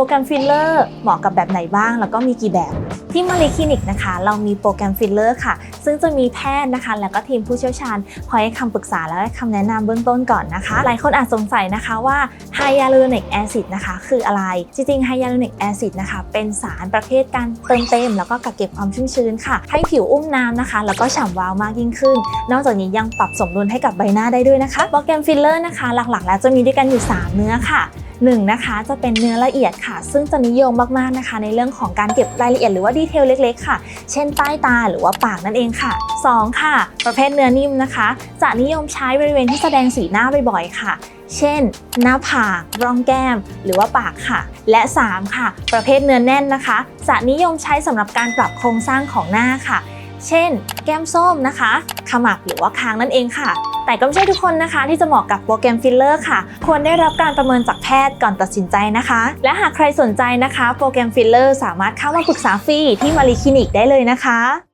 รแกรมฟิลเลอร์เหมาะกับแบบไหนบ้าง แล้วก็มีกี่แบบ ที่มารีคลินิกนะคะ เรามีโปรแกรมฟิลเลอร์ค่ะ ซึ่งจะมีแพทย์นะคะ แล้วก็ทีมผู้เชี่ยวชาญ คอยให้คำปรึกษาและให้คำแนะนำเบื้องต้นก่อนนะคะ หลายคนอาจสงสัยนะคะว่าไฮยาลูรอนิกแอซิดนะคะคืออะไร จริงๆไฮยาลูรอนิกแอซิดนะคะเป็นสารประเภทการเติมเต็ม แล้วก็กักเก็บความชุ่มชื้นค่ะ ให้ผิวอุ้มน้ำนะคะ แล้วก็ฉ่ำวาวมากยิ่งขึ้น นอกจากนี้ยังปรับสมดุลให้กับใบหน้าได้ด้วยนะคะโปรแกรมฟิลเลอร์นะคะ หลักๆ แล้วจะมีด้วยกันอยู่ 3 เนื้อค่ะ หนึ่งนะคะจะเป็นเนื้อละเอียดค่ะ ซึ่งจะนิยมมากๆนะคะ ในเรื่องของการเก็บรายละเอียดหรือว่าดีเทลเล็ก ๆ ค่ะ เช่นใต้ตาหรือว่าปากนั่นเองค่ะ 2 ค่ะ ประเภทเนื้อนิ่มนะคะ จะนิยมใช้บริเวณที่แสดงสีหน้าบ่อยๆค่ะ เช่น หน้าผากร่องแก้ม หรือว่าปากค่ะ และ 3 ค่ะ ประเภทเนื้อแน่นนะคะ จะนิยมใช้สำหรับการปรับโครงสร้างของหน้าค่ะ เช่น แก้มส้มนะคะขมับหรือว่าคางนั่นเองค่ะ แต่ก็ไม่ใช่ทุกคนนะคะ ที่จะเหมาะกับโปรแกรมฟิลเลอร์ค่ะ ควรได้รับการประเมินจากแพทย์ก่อนตัดสินใจนะคะ และหากใครสนใจนะคะ โปรแกรมฟิลเลอร์สามารถเข้ามาปรึกษาฟรีที่มารีคลินิกได้เลยนะคะ